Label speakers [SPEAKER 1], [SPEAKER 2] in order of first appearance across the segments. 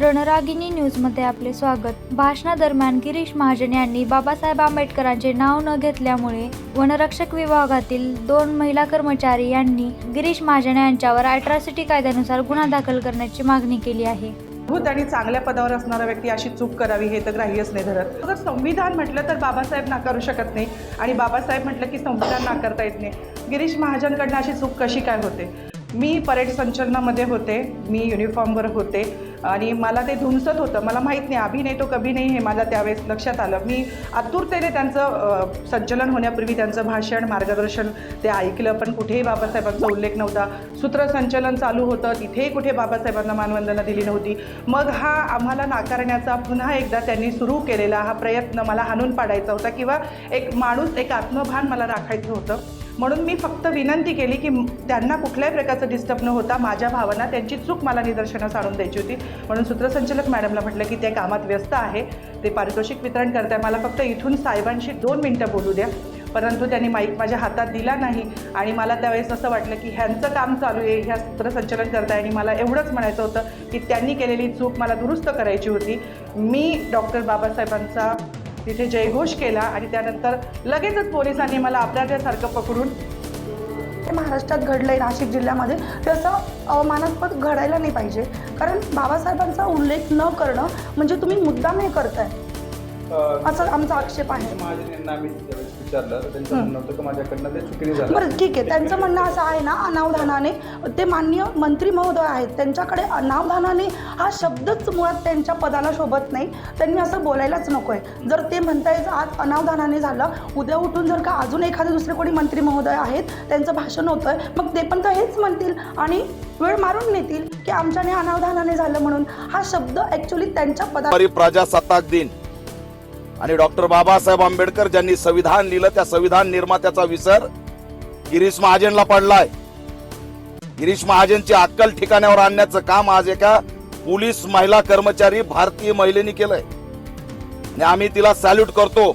[SPEAKER 1] रणरागिनी न्यूजमध्ये आपले स्वागत. भाषणादरम्यान गिरीश महाजन यांनी बाबासाहेब आंबेडकरांचे नाव न घेतल्यामुळे वनरक्षक विभागातील दोन महिला कर्मचारी यांनी गिरीश महाजन यांच्यावर अॅट्रॉसिटी कायद्यानुसार गुन्हा दाखल करण्याची मागणी केली आहे.
[SPEAKER 2] भूत आणि चांगल्या पदावर असणारा व्यक्ती अशी चूक करावी हे तर ग्राह्यच नाही धरत जर संविधान म्हटलं तर बाबासाहेब नाकारू शकत नाही आणि बाबासाहेब म्हटलं की संविधान नाकारता येत नाही. गिरीश महाजनकडनं अशी चूक कशी काय होते? मी परेड संचलनामध्ये होते मी युनिफॉर्मवर होते आणि मला ते धुमसत होतं. मला माहीत नाही अभिनय तो कभी नाही हे मला त्यावेळेस लक्षात आलं. मी आतुरतेने त्यांचं संचलन होण्यापूर्वी त्यांचं भाषण मार्गदर्शन ते ऐकलं पण कुठेही बाबासाहेबांचा उल्लेख नव्हता. सूत्रसंचलन चालू होतं तिथेही कुठे बाबासाहेबांना मानवंदना दिली नव्हती. मग हा आम्हाला नाकारण्याचा पुन्हा एकदा त्यांनी सुरू केलेला हा प्रयत्न मला हाणून पाडायचा होता किंवा एक माणूस एक आत्मभान मला राखायचं होतं. म्हणून मी फक्त विनंती केली की त्यांना कुठल्याही प्रकारचं डिस्टर्ब न होता माझ्या भावना त्यांची चूक मला निदर्शनास आणून द्यायची होती. म्हणून सूत्रसंचालक मॅडमला म्हटलं की ते कामात व्यस्त आहे. ते पारितोषिक वितरण करताय. मला फक्त इथून साहेबांशी दोन मिनटं बोलू द्या. परंतु त्यांनी माईक माझ्या हातात दिला नाही आणि मला त्यावेळेस असं वाटलं की ह्यांचं काम चालू आहे. ह्या सूत्रसंचालन करताय आणि मला एवढंच म्हणायचं होतं की त्यांनी केलेली चूक मला दुरुस्त करायची होती. मी डॉक्टर बाबासाहेबांचा तिथे जयघोष केला आणि त्यानंतर लगेचच पोलिसांनी मला अपराध्यासारखं पकडून
[SPEAKER 3] हे महाराष्ट्रात घडलं आहे नाशिक जिल्ह्यामध्ये. ते असं अवमानास्पद घडायला नाही पाहिजे. कारण बाबासाहेबांचा उल्लेख न करणं म्हणजे तुम्ही मुद्दाम हे करताय असं आमचा आक्षेप आहे.
[SPEAKER 4] विचारलं तर त्यांचं म्हणणं होतं की माझ्याकडनं ते चुकीने झालं.
[SPEAKER 3] बरं ठीक आहे. त्यांचं म्हणणं असं आहे ना अनावधानाने ते माननीय मंत्री महोदय आहेत. त्यांच्याकडे अनावधानाने हा शब्दच मुळात त्यांच्या पदाला शोभत नाही. त्यांनी असं बोलायलाच नको आहे जर ते म्हणताय जर आज अनावधानाने झालं उद्या उठून जर का अजून एखादे दुसरे कोणी मंत्री महोदय आहेत त्यांचं भाषण होतं आहे मग ते पण तर हेच म्हणतील आणि वेळ मारून नेतील की आमच्याने अनावधानाने झालं म्हणून. हा शब्द ॲक्च्युली त्यांच्या पदा
[SPEAKER 5] परी प्रजासत्ताक दिन. आणि डॉक्टर बाबासाहेब आंबेडकर ज्यांनी संविधान लिहिलं त्या संविधान निर्मात्याचा विसर गिरीश महाजनला पडलाय. गिरीश महाजनची अक्कल ठिकाण्यावर आणण्याचं काम आज एका पोलीस महिला कर्मचारी भारतीय महिलेने केलंय. आणि आम्ही तिला सॅल्यूट करतो.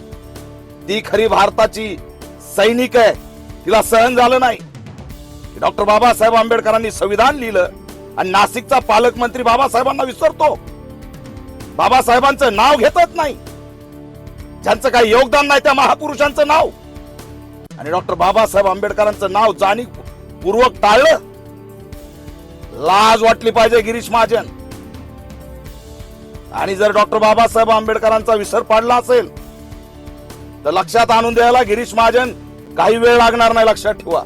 [SPEAKER 5] ती खरी भारताची सैनिक आहे. तिला सहन झालं नाही. डॉक्टर बाबासाहेब आंबेडकरांनी संविधान लिहिलं आणि नाशिकचा पालकमंत्री बाबासाहेबांना विसरतो. बाबासाहेबांचं नाव घेतच नाही. ज्यांचं काही योगदान नाही त्या महापुरुषांचं नाव. आणि डॉक्टर बाबासाहेब आंबेडकरांचं नाव जाणीवपूर्वक टाळलं. लाज वाटली पाहिजे गिरीश महाजन. आणि जर डॉक्टर बाबासाहेब आंबेडकरांचा विसर पाडला असेल तर लक्षात आणून द्यायला गिरीश महाजन काही वेळ लागणार नाही लक्षात ठेवा.